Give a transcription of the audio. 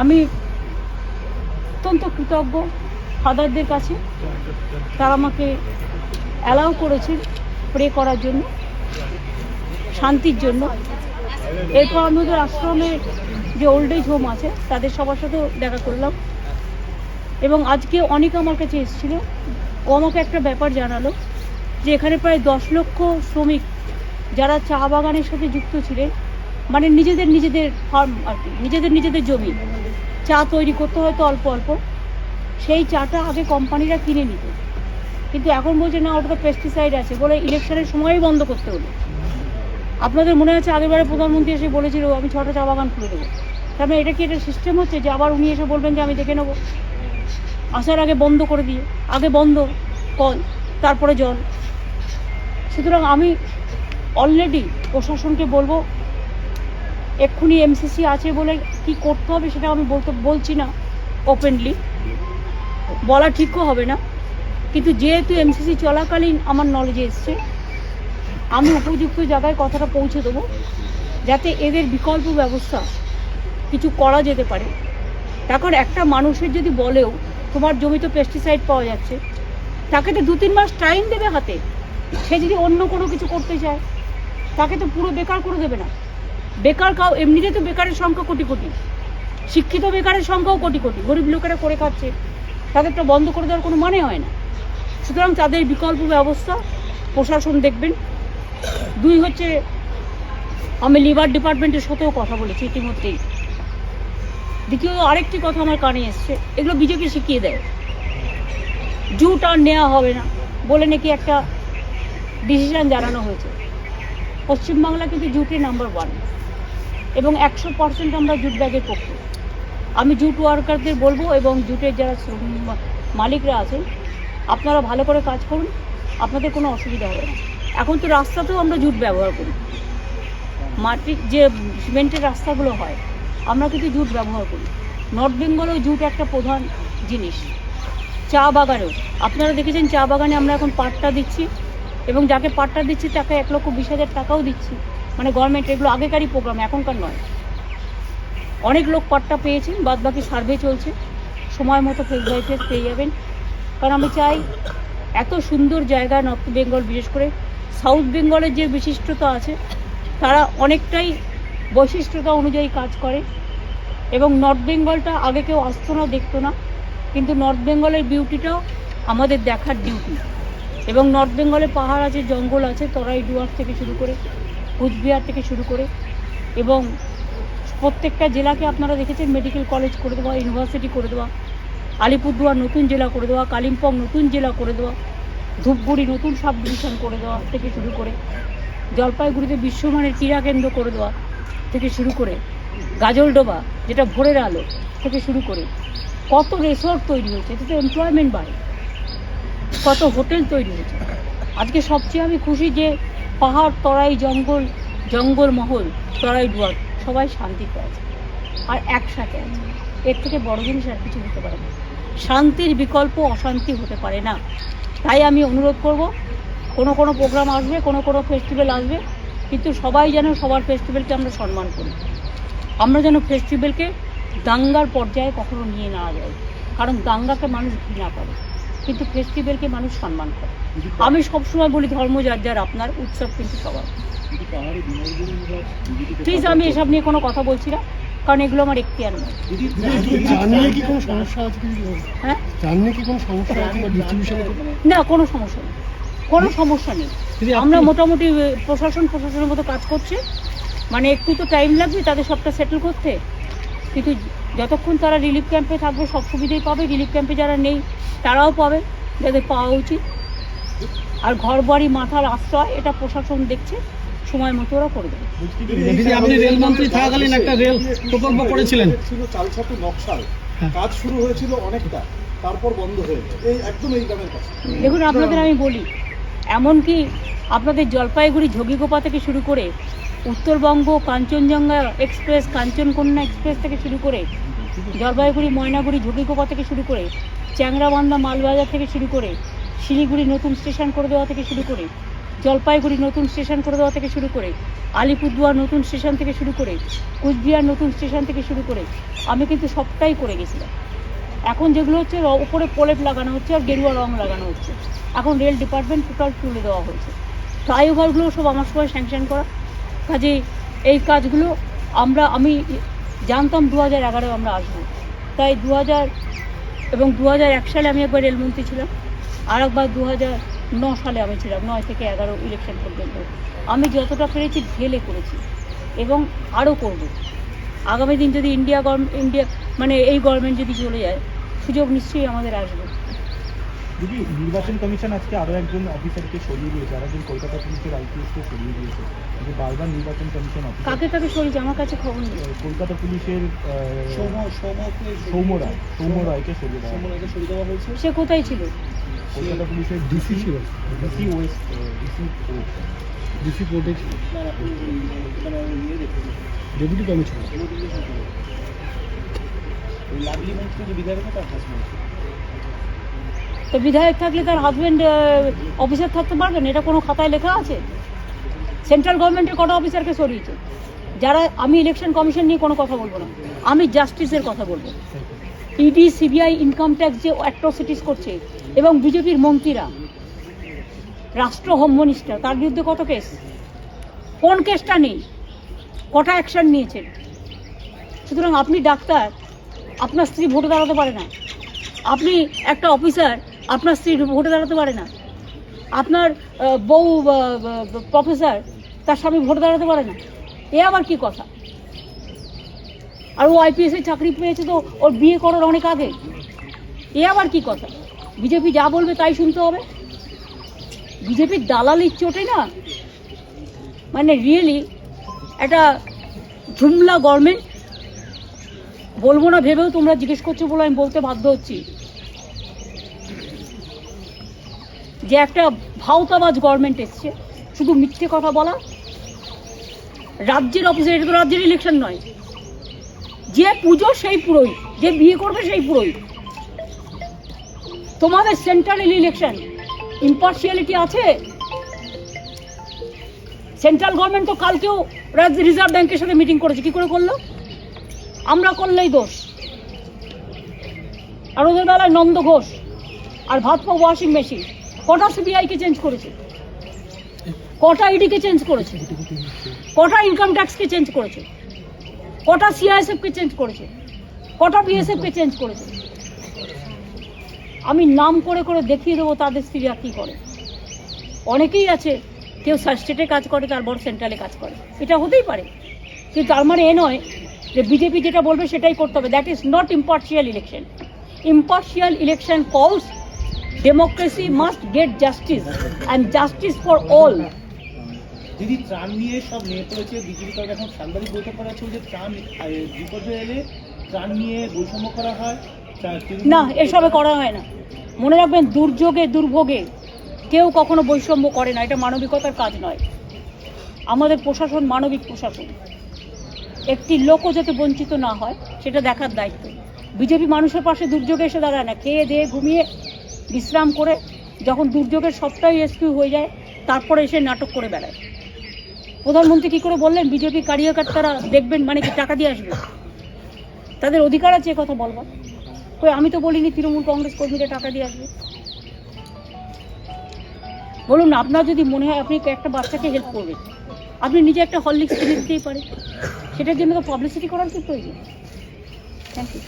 আমি অত্যন্ত কৃতজ্ঞ ফাদারদের কাছে। তারা আমাকে অ্যালাউ করেছে প্রে করার জন্য, শান্তির জন্য। এরপর আমি ওদের আশ্রমের যে ওল্ড এজ হোম আছে, তাদের সবার সাথেও দেখা করলাম। এবং আজকে অনেক আমার কাছে এসেছিল। ও আমাকে একটা ব্যাপার জানালো যে এখানে প্রায় দশ লক্ষ শ্রমিক যারা চা বাগানের সাথে যুক্ত ছিলেন মানে নিজেদের নিজেদের ফার্ম আর কি, নিজেদের নিজেদের জমি। চা তৈরি করতে হয়তো অল্প অল্প। সেই চাটা আগে কোম্পানিরা কিনে নিত। কিন্তু এখন বলছে, না, ওটা পেস্টিসাইড আছে। বলে ইলেকশনের সময়ই বন্ধ করতে হলো। আপনাদের মনে আছে, আগেরবারে প্রধানমন্ত্রী এসে বলেছিল, আমি ছটা চা বাগান খুলে দেবো। তার মানে এটা কি একটা সিস্টেম হচ্ছে যে আবার উনি এসে বলবেন যে, আমি দেখে নেব। আসার আগে বন্ধ করে দিয়ে, আগে বন্ধ, কল, তারপরে জল। সুতরাং আমি অলরেডি প্রশাসনকে বলব, এক্ষুনি এমসিসি আছে বলে কি করতে হবে সেটা আমি বলতে, বলছি না ওপেনলি বলা ঠিকও হবে না। কিন্তু যেহেতু এমসিসি চলাকালীন আমার নলেজে এসছে, আমি উপযুক্ত জায়গায় কথাটা পৌঁছে দেবো, যাতে এদের বিকল্প ব্যবস্থা কিছু করা যেতে পারে। এখন একটা মানুষের যদি বলেও তোমার জমিতে পেস্টিসাইড পাওয়া যাচ্ছে, তাকে তো দু তিন মাস টাইম দেবে হাতে। সে যদি অন্য কোনো কিছু করতে চায়, তাকে তো পুরো বেকার করে দেবে না। বেকার কাউ, এমনিতে তো বেকারের সংখ্যা কোটি কোটি। শিক্ষিত বেকারের সংখ্যাও কোটি কোটি। গরিব লোকেরা করে খাচ্ছে। তাদেরটা বন্ধ করে দেওয়ার কোনো মানে হয় না। সুতরাং তাদের বিকল্প ব্যবস্থা প্রশাসন দেখবেন। দুই হচ্ছে, আমি লিভার ডিপার্টমেন্টের সাথেও কথা বলেছি ইতিমধ্যেই। দ্বিতীয় আরেকটি কথা আমার কানে এসছে। এগুলো বিজেপি শিখিয়ে দেয়। জুট আর নেওয়া হবে না। বলে নাকি একটা ডিসিশন জানানো হয়েছে। পশ্চিমবাংলা কিন্তু জুটে নাম্বার ওয়ান এবং একশো পার্সেন্ট আমরা জুট ব্যাগের পক্ষে আমি জুট ওয়ার্কারদের বলব এবং জুটের যারা মালিকরা আছেন, আপনারা ভালো করে কাজ করুন, আপনাদের কোনো অসুবিধা হবে না। এখন তো রাস্তাতেও আমরা জুট ব্যবহার করি। মাটির যে সিমেন্টের রাস্তাগুলো হয়, আমরা কিন্তু জুট ব্যবহার করি। নর্থ বেঙ্গলেও জুট একটা প্রধান জিনিস। চা বাগানেও। আপনারা দেখেছেন চা বাগানে আমরা এখন পাটটা দিচ্ছি এবং যাকে পাটটা দিচ্ছি তাকে এক লক্ষ বিশ হাজার টাকাও দিচ্ছি। মানে গভর্নমেন্ট এগুলো আগেকারই প্রোগ্রাম এখনকার নয়। অনেক লোক পাটটা পেয়েছেন বাদ বাকি সার্ভে চলছে। সময় মতো ফেস বাই ফেস পেয়ে যাবেন। কারণ আমি চাই এত সুন্দর জায়গা নর্থ বেঙ্গল বিশেষ করে সাউথ বেঙ্গলের যে বিশিষ্টতা আছে, তারা অনেকটাই বৈশিষ্ট্যতা অনুযায়ী কাজ করে। এবং নর্থ বেঙ্গলটা আগে কেউ আসতো না, দেখতো না। কিন্তু নর্থ বেঙ্গলের বিউটিটাও আমাদের দেখার ডিউটি এবং নর্থ বেঙ্গলে পাহাড় আছে, জঙ্গল আছে, তরাই ডুয়ার থেকে শুরু করে কুচবিহার থেকে শুরু করে এবং প্রত্যেকটা জেলাকে আপনারা দেখেছেন মেডিকেল কলেজ করে দেওয়া ইউনিভার্সিটি করে দেওয়া, আলিপুরদুয়ার নতুন জেলা করে দেওয়া, কালিম্পং নতুন জেলা করে দেওয়া, ধূপগুড়ি নতুন সাব ডিভিশন করে দেওয়া থেকে শুরু করে, জলপাইগুড়িতে বিশ্বমানের ক্রীড়া কেন্দ্র করে দেওয়া থেকে শুরু করে, গাজলডোবা, যেটা ভোরের আলো থেকে শুরু করে, কত রিসোর্ট তৈরি হয়েছে, এতে এমপ্লয়মেন্ট বাড়ে, কত হোটেল তৈরি হয়েছে। আজকে সবচেয়ে আমি খুশি যে পাহাড়, তরাই, জঙ্গল জঙ্গল মহল, তরাই ডুয়ার সবাই শান্তিতে আছে আর একসাথে আছে। এর থেকে বড় জিনিস আর কিছু হতে পারে না। শান্তির বিকল্প অশান্তি হতে পারে না। তাই আমি অনুরোধ করব, কোনো কোনো প্রোগ্রাম আসবে, কোনো কোনো ফেস্টিভ্যাল আসবে, কিন্তু সবাই যেন সবার ফেস্টিভ্যালকে আমরা সম্মান করি। আমরা যেন ফেস্টিভ্যালকে দাঙ্গার পর্যায়ে কখনো নিয়ে না যায় কারণ দাঙ্গাকে মানুষ ঘৃণা করে। কিন্তু ফেস্টিভ্যালকে মানুষ সম্মান করে। আমি সবসময় বলি ধর্ম যার যার আপনার উৎসব কিন্তু সবার। প্লিজ আমি এসব নিয়ে কোনো কথা বলছি না কারণ এগুলো আমার এখতিয়ার নয়। কি কোনো সমস্যা আছে হ্যাঁ? কি কোনো সমস্যা আছে না কোনো সমস্যা নেই। কোনো সমস্যা নেই। আমরা মোটামুটি প্রশাসন প্রশাসনের মতো কাজ করছে। মানে একটু তো টাইম লাগবে তাদের সবটা সেটেল করতে। কিন্তু যতক্ষণ তারা রিলিফ ক্যাম্পে থাকবে সব সুবিধাই পাবে। রিলিফ ক্যাম্পে যারা নেই তারাও পাবে যাদের পাওয়া উচিত। আর ঘর বাড়ি মাথার আশ্রয় এটা প্রশাসন দেখছে সময় মতো ওরা করে দেবে। আপনি রেলমন্ত্রী থাকাকালীন একটা রেল প্রকল্প করেছিলেন। ছিল নকশাল। কাজ শুরু হয়েছিল অনেকটা তারপর বন্ধ হয়ে এই একদম এই গ্রামের কাছে দেখুন আপনাদের আমি বলি এমনকি আপনাদের জলপাইগুড়ি ঝগিগোপা থেকে শুরু করে উত্তরবঙ্গ কাঞ্চনজঙ্ঘা এক্সপ্রেস, কাঞ্চনকন্যা এক্সপ্রেস থেকে শুরু করে জলপাইগুড়ি, ময়নাগুড়ি ঝগিগোপা থেকে শুরু করে চ্যাংরাবান্ধা, মালবাজার থেকে শুরু করে শিলিগুড়ি নতুন স্টেশন করে দেওয়া থেকে শুরু করে জলপাইগুড়ি নতুন স্টেশন করে দেওয়া থেকে শুরু করে আলিপুরদুয়ার নতুন স্টেশন থেকে শুরু করে কুচবিহার নতুন স্টেশন থেকে শুরু করে আমি কিন্তু সবটাই করে গেছিলাম। এখন যেগুলো হচ্ছে র- উপরে প্রলেপ লাগানো হচ্ছে আর গেরুয়া রং লাগানো হচ্ছে। এখন রেল ডিপার্টমেন্ট টোটাল তুলে দেওয়া হয়েছে। ফ্লাইওভারগুলো সব আমার সময় স্যাংশন করা। কাজে এই কাজগুলো আমরা, আমি জানতাম দু হাজার এগারো আমরা আসব। তাই দু হাজার এবং দু হাজার এক সালে আমি একবার রেলমন্ত্রী ছিলাম, আর একবার দু হাজার ন সালে আমি ছিলাম, নয় থেকে এগারো ইলেকশন পর্যন্ত। আমি যতটা পেরেছি ঢেলে করেছি এবং আরও করব। আগামী দিন যদি ইন্ডিয়া গভর্নমেন্ট ইন্ডিয়া মানে এই গভর্নমেন্ট যদি চলে যায়, সুযোগ নিশ্চয়ই আমাদের আসবে। দিদি নির্বাচন কমিশন আজকে আরও একজন অফিসারকে সরিয়ে দিয়েছে আর একজন কলকাতা পুলিশের আইপিএসকে সরিয়ে দিয়েছে। যে বারবার নির্বাচন কমিশন কাকে কাকে সরিয়েছে? আমার কাছে খবর নেই। কলকাতা পুলিশের সৌম সৌমকে সৌম্য রায় সৌম্য রায়কে সরিয়ে দেওয়া। সৌমকে সরিয়ে দেওয়া হয়েছে। সে কোথায় ছিল? কলকাতা পুলিশের ডিসি ছিল। ডিসি ওয়েস্ট ডিসি ডিসি কোর্টে ছিল। ডেপুটি কমিশনার ওই লাভলি মন্ত্রী যে বিধায়ক তার তো বিধায়ক থাকলে তার হাজব্যান্ড অফিসার থাকতে পারবেন এটা কোনো খাতায় লেখা আছে? সেন্ট্রাল গভর্নমেন্টের কটা অফিসারকে সরিয়েছে? যারা আমি ইলেকশন কমিশন নিয়ে কোনো কথা বলব না। আমি জাস্টিসের কথা বলব। ইডি সিবিআই ইনকাম ট্যাক্স যে অ্যাট্রোসিটিস করছে, এবং বিজেপির মন্ত্রীরা, রাষ্ট্র হোম মিনিস্টার তার বিরুদ্ধে কত কেস কোন কেসটা নেই? কটা অ্যাকশন নিয়েছেন সুতরাং আপনি ডাক্তার, আপনার স্ত্রী ভোটে দাঁড়াতে পারে না। আপনি একটা অফিসার আপনার স্ত্রী ভোটে দাঁড়াতে পারে না। আপনার বউ প্রফেসর, তার স্বামী ভোটে দাঁড়াতে পারে না। এ আবার কি কথা? আর ও আইপিএস এর চাকরি পেয়েছে তো, ওর বিয়ে করার অনেক আগে। এ আবার কি কথা? বিজেপি যা বলবে তাই শুনতে হবে। বিজেপির দালালির চোটে না? মানে রিয়েলি একটা ঝুমলা গভর্নমেন্ট বলব না, ভেবেও তোমরা জিজ্ঞেস করছ বলে আমি বলতে বাধ্য হচ্ছি। যে একটা ভাওতাবাজ গভর্নমেন্ট এসছে। শুধু মিথ্যে কথা বলা, রাজ্যের অফিসে এটা তো রাজ্যের ইলেকশন নয়। যে পুজো সেই পুরোই যে বিয়ে করবে সেই পুরোই তোমাদের সেন্ট্রাল ইলেকশন ইম্পার্সিয়ালিটি আছে? সেন্ট্রাল গভর্নমেন্ট তো কালকেও রাজ্য রিজার্ভ ব্যাংকের সাথে মিটিং করেছে, কি করে করল? আমরা করলেই দোষ। আর ওদের বেলায় নন্দ ঘোষ আর ভাতপা ওয়াশিং মেশিন কটা সিবিআইকে চেঞ্জ করেছে? কটা ইডিকে চেঞ্জ করেছে? কটা ইনকাম ট্যাক্সকে চেঞ্জ করেছে? কটা সিআইএসএফকে চেঞ্জ করেছে? কটা বিএসএফকে চেঞ্জ করেছে? আমি নাম করে করে দেখিয়ে দেবো তাদের স্ত্রীরা কী করে। অনেকেই আছে, কেউ স্টেটে কাজ করে তার বড় সেন্ট্রালে কাজ করে। এটা হতেই পারে। কিন্তু তার মানে এ নয় যে বিজেপি যেটা বলবে সেটাই করতে হবে। That is not impartial election impartial election calls democracy must get justice and justice for all দিদি ত্রাণ নিয়ে সব নিয়ে পড়েছে বিজেপি তরফে এখন সাংবাদিক বৈঠক করা ত্রাণ বিপর্যয় এলে ত্রাণ নিয়ে বৈষম্য করা হয় না এসবে করা হয় না। মনে রাখবেন দুর্যোগে দুর্ভোগে কেউ কখনো বৈষম্য করে না এটা মানবিকতার কাজ নয়। আমাদের প্রশাসন মানবিক প্রশাসন। একটি লোকও যাতে বঞ্চিত না হয় সেটা দেখার দায়িত্ব। বিজেপি মানুষের পাশে দুর্যোগে এসে দাঁড়ায় না খেয়ে দিয়ে ঘুমিয়ে বিশ্রাম করে যখন দুর্যোগের সবটাই রেস্কিউ হয়ে যায়, তারপরে এসে নাটক করে বেড়ায়। প্রধানমন্ত্রী কী করে বললেন? বিজেপি কার্যকর্তারা দেখবেন মানে কি টাকা দিয়ে আসবে? তাদের অধিকার আছে কথা বলবার। কই, আমি তো বলিনি তৃণমূল কংগ্রেস কর্মীরা টাকা দিয়ে আসবে। বলুন, আপনার যদি মনে হয় আপনি একটা বাচ্চাকে হেল্প করবেন। আপনি নিজে একটা হরলিক্স কিনে দিতেই পারেন। সেটার জন্য তো পাবলিসিটি করার কি প্রয়োজন? Thank you